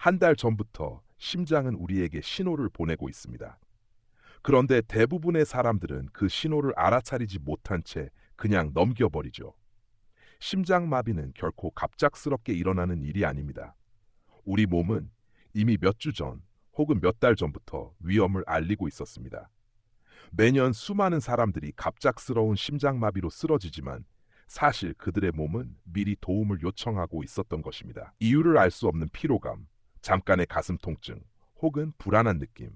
한 달 전부터 심장은 우리에게 신호를 보내고 있습니다. 그런데 대부분의 사람들은 그 신호를 알아차리지 못한 채 그냥 넘겨버리죠. 심장마비는 결코 갑작스럽게 일어나는 일이 아닙니다. 우리 몸은 이미 몇 주 전 혹은 몇 달 전부터 위험을 알리고 있었습니다. 매년 수많은 사람들이 갑작스러운 심장마비로 쓰러지지만 사실 그들의 몸은 미리 도움을 요청하고 있었던 것입니다. 이유를 알 수 없는 피로감, 잠깐의 가슴 통증, 혹은 불안한 느낌.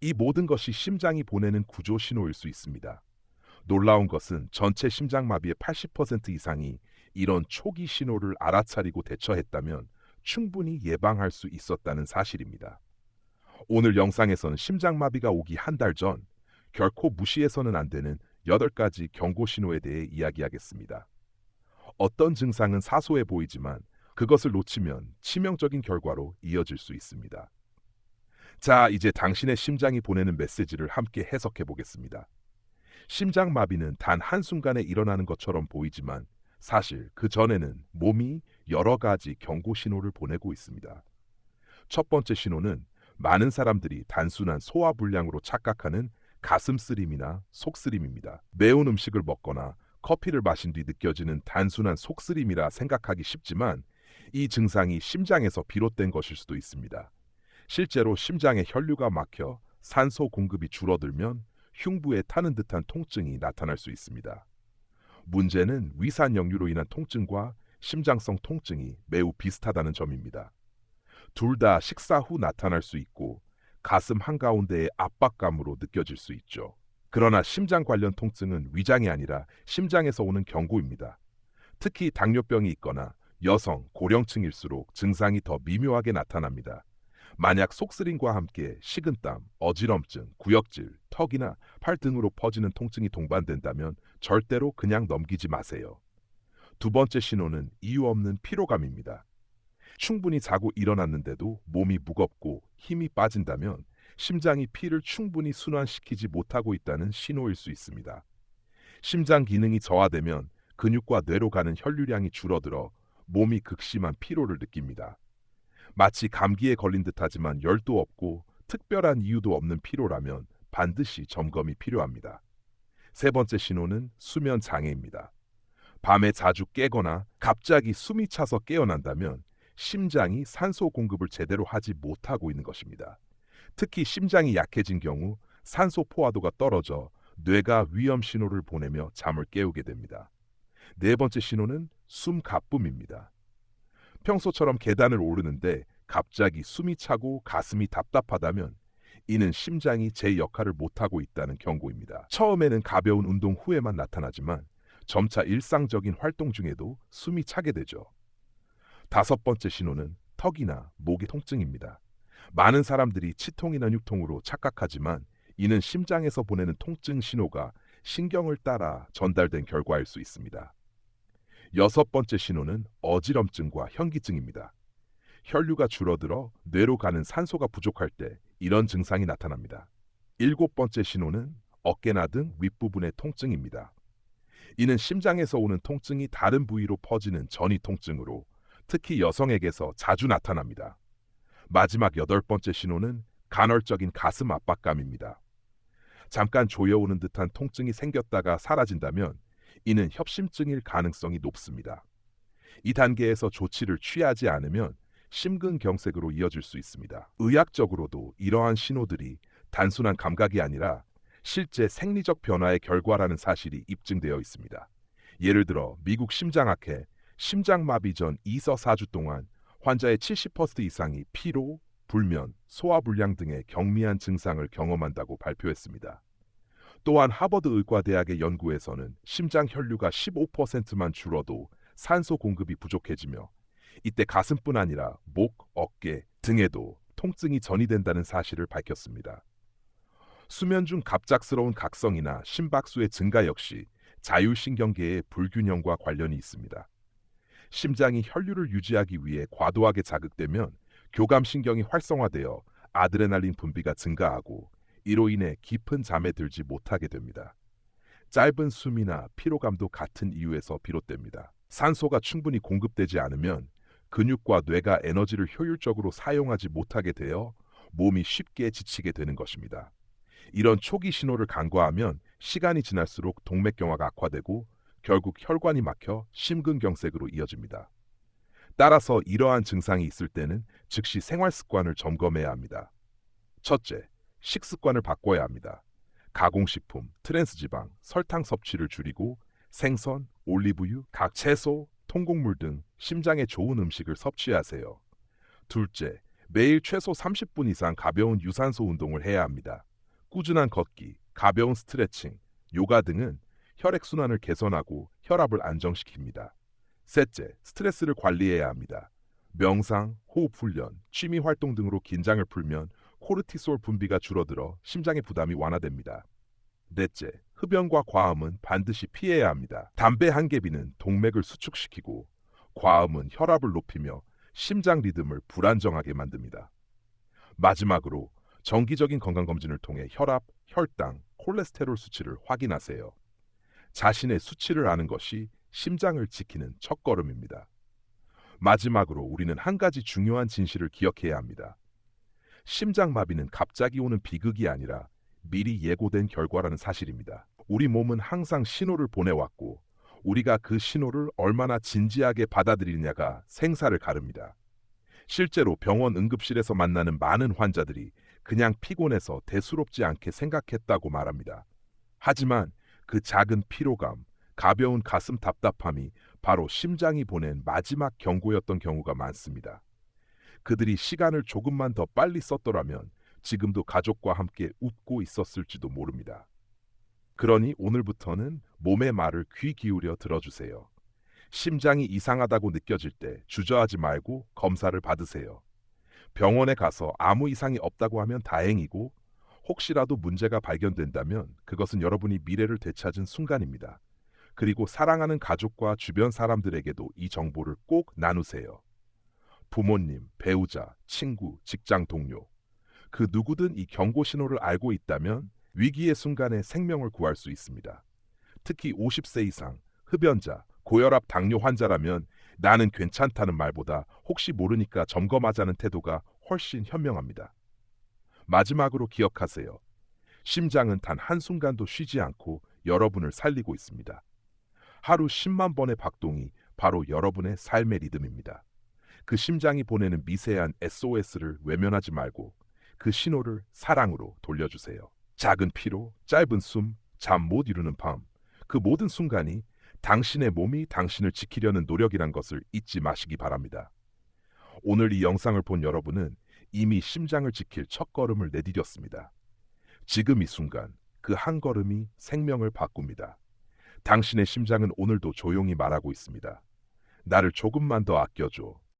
이 모든 것이 심장이 보내는 구조 신호일 수 있습니다. 놀라운 것은 전체 심장마비의 80% 이상이 이런 초기 신호를 알아차리고 대처했다면 충분히 예방할 수 있었다는 사실입니다. 오늘 영상에서는 심장마비가 오기 한 달 전 결코 무시해서는 안 되는 8가지 경고 신호에 대해 이야기하겠습니다. 어떤 증상은 사소해 보이지만 그것을 놓치면 치명적인 결과로 이어질 수 있습니다. 자, 이제 당신의 심장이 보내는 메시지를 함께 해석해 보겠습니다. 심장마비는 단 한순간에 일어나는 것처럼 보이지만 사실 그 전에는 몸이 여러 가지 경고 신호를 보내고 있습니다. 첫 번째 신호는 많은 사람들이 단순한 소화불량으로 착각하는 가슴 쓰림이나 속 쓰림입니다. 매운 음식을 먹거나 커피를 마신 뒤 느껴지는 단순한 속 쓰림이라 생각하기 쉽지만 이 증상이 심장에서 비롯된 것일 수도 있습니다. 실제로 심장에 혈류가 막혀 산소 공급이 줄어들면 흉부에 타는 듯한 통증이 나타날 수 있습니다. 문제는 위산 역류로 인한 통증과 심장성 통증이 매우 비슷하다는 점입니다. 둘 다 식사 후 나타날 수 있고 가슴 한가운데의 압박감으로 느껴질 수 있죠. 그러나 심장 관련 통증은 위장이 아니라 심장에서 오는 경고입니다. 특히 당뇨병이 있거나 여성, 고령층일수록 증상이 더 미묘하게 나타납니다. 만약 속쓰림과 함께 식은땀, 어지럼증, 구역질, 턱이나 팔 등으로 퍼지는 통증이 동반된다면 절대로 그냥 넘기지 마세요. 두 번째 신호는 이유 없는 피로감입니다. 충분히 자고 일어났는데도 몸이 무겁고 힘이 빠진다면 심장이 피를 충분히 순환시키지 못하고 있다는 신호일 수 있습니다. 심장 기능이 저하되면 근육과 뇌로 가는 혈류량이 줄어들어 몸이 극심한 피로를 느낍니다. 마치 감기에 걸린 듯하지만 열도 없고 특별한 이유도 없는 피로라면 반드시 점검이 필요합니다. 세 번째 신호는 수면 장애입니다. 밤에 자주 깨거나 갑자기 숨이 차서 깨어난다면 심장이 산소 공급을 제대로 하지 못하고 있는 것입니다. 특히 심장이 약해진 경우 산소 포화도가 떨어져 뇌가 위험 신호를 보내며 잠을 깨우게 됩니다. 네 번째 신호는 숨 가쁨입니다. 평소처럼 계단을 오르는데 갑자기 숨이 차고 가슴이 답답하다면 이는 심장이 제 역할을 못하고 있다는 경고입니다. 처음에는 가벼운 운동 후에만 나타나지만 점차 일상적인 활동 중에도 숨이 차게 되죠. 다섯 번째 신호는 턱이나 목의 통증입니다. 많은 사람들이 치통이나 육통으로 착각하지만 이는 심장에서 보내는 통증 신호가 신경을 따라 전달된 결과일 수 있습니다. 여섯 번째 신호는 어지럼증과 현기증입니다. 혈류가 줄어들어 뇌로 가는 산소가 부족할 때 이런 증상이 나타납니다. 일곱 번째 신호는 어깨나 등 윗부분의 통증입니다. 이는 심장에서 오는 통증이 다른 부위로 퍼지는 전이 통증으로 특히 여성에게서 자주 나타납니다. 마지막 여덟 번째 신호는 간헐적인 가슴 압박감입니다. 잠깐 조여오는 듯한 통증이 생겼다가 사라진다면 이는 협심증일 가능성이 높습니다. 이 단계에서 조치를 취하지 않으면 심근경색으로 이어질 수 있습니다. 의학적으로도 이러한 신호들이 단순한 감각이 아니라 실제 생리적 변화의 결과라는 사실이 입증되어 있습니다. 예를 들어 미국 심장학회 심장마비 전 2서 4주 동안 환자의 70% 이상이 피로, 불면, 소화불량 등의 경미한 증상을 경험한다고 발표했습니다. 또한 하버드 의과대학의 연구에서는 심장 혈류가 15%만 줄어도 산소 공급이 부족해지며 이때 가슴뿐 아니라 목, 어깨 등에도 통증이 전이된다는 사실을 밝혔습니다. 수면 중 갑작스러운 각성이나 심박수의 증가 역시 자율신경계의 불균형과 관련이 있습니다. 심장이 혈류를 유지하기 위해 과도하게 자극되면 교감신경이 활성화되어 아드레날린 분비가 증가하고 이로 인해 깊은 잠에 들지 못하게 됩니다. 짧은 숨이나 피로감도 같은 이유에서 비롯됩니다. 산소가 충분히 공급되지 않으면 근육과 뇌가 에너지를 효율적으로 사용하지 못하게 되어 몸이 쉽게 지치게 되는 것입니다. 이런 초기 신호를 간과하면 시간이 지날수록 동맥경화가 악화되고 결국 혈관이 막혀 심근경색으로 이어집니다. 따라서 이러한 증상이 있을 때는 즉시 생활 습관을 점검해야 합니다. 첫째, 식습관을 바꿔야 합니다. 가공식품, 트랜스지방, 설탕 섭취를 줄이고 생선, 올리브유, 각 채소, 통곡물 등 심장에 좋은 음식을 섭취하세요. 둘째, 매일 최소 30분 이상 가벼운 유산소 운동을 해야 합니다. 꾸준한 걷기, 가벼운 스트레칭, 요가 등은 혈액순환을 개선하고 혈압을 안정시킵니다. 셋째, 스트레스를 관리해야 합니다. 명상, 호흡 훈련, 취미 활동 등으로 긴장을 풀면 코르티솔 분비가 줄어들어 심장의 부담이 완화됩니다. 넷째, 흡연과 과음은 반드시 피해야 합니다. 담배 한 개비는 동맥을 수축시키고 과음은 혈압을 높이며 심장 리듬을 불안정하게 만듭니다. 마지막으로 정기적인 건강검진을 통해 혈압, 혈당, 콜레스테롤 수치를 확인하세요. 자신의 수치를 아는 것이 심장을 지키는 첫걸음입니다. 마지막으로 우리는 한 가지 중요한 진실을 기억해야 합니다. 심장마비는 갑자기 오는 비극이 아니라 미리 예고된 결과라는 사실입니다. 우리 몸은 항상 신호를 보내왔고 우리가 그 신호를 얼마나 진지하게 받아들이느냐가 생사를 가릅니다. 실제로 병원 응급실에서 만나는 많은 환자들이 그냥 피곤해서 대수롭지 않게 생각했다고 말합니다. 하지만 그 작은 피로감, 가벼운 가슴 답답함이 바로 심장이 보낸 마지막 경고였던 경우가 많습니다. 그들이 시간을 조금만 더 빨리 썼더라면 지금도 가족과 함께 웃고 있었을지도 모릅니다. 그러니 오늘부터는 몸의 말을 귀 기울여 들어주세요. 심장이 이상하다고 느껴질 때 주저하지 말고 검사를 받으세요. 병원에 가서 아무 이상이 없다고 하면 다행이고 혹시라도 문제가 발견된다면 그것은 여러분이 미래를 되찾은 순간입니다. 그리고 사랑하는 가족과 주변 사람들에게도 이 정보를 꼭 나누세요. 부모님, 배우자, 친구, 직장 동료, 그 누구든 이 경고 신호를 알고 있다면 위기의 순간에 생명을 구할 수 있습니다. 특히 50세 이상, 흡연자, 고혈압 당뇨 환자라면 나는 괜찮다는 말보다 혹시 모르니까 점검하자는 태도가 훨씬 현명합니다. 마지막으로 기억하세요. 심장은 단 한순간도 쉬지 않고 여러분을 살리고 있습니다. 하루 10만 번의 박동이 바로 여러분의 삶의 리듬입니다. 그 심장이 보내는 미세한 SOS를 외면하지 말고 그 신호를 사랑으로 돌려주세요. 작은 피로, 짧은 숨, 잠 못 이루는 밤, 그 모든 순간이 당신의 몸이 당신을 지키려는 노력이란 것을 잊지 마시기 바랍니다. 오늘 이 영상을 본 여러분은 이미 심장을 지킬 첫 걸음을 내디뎠습니다. 지금 이 순간 그 한 걸음이 생명을 바꿉니다. 당신의 심장은 오늘도 조용히 말하고 있습니다. 나를 조금만 더 아껴줘.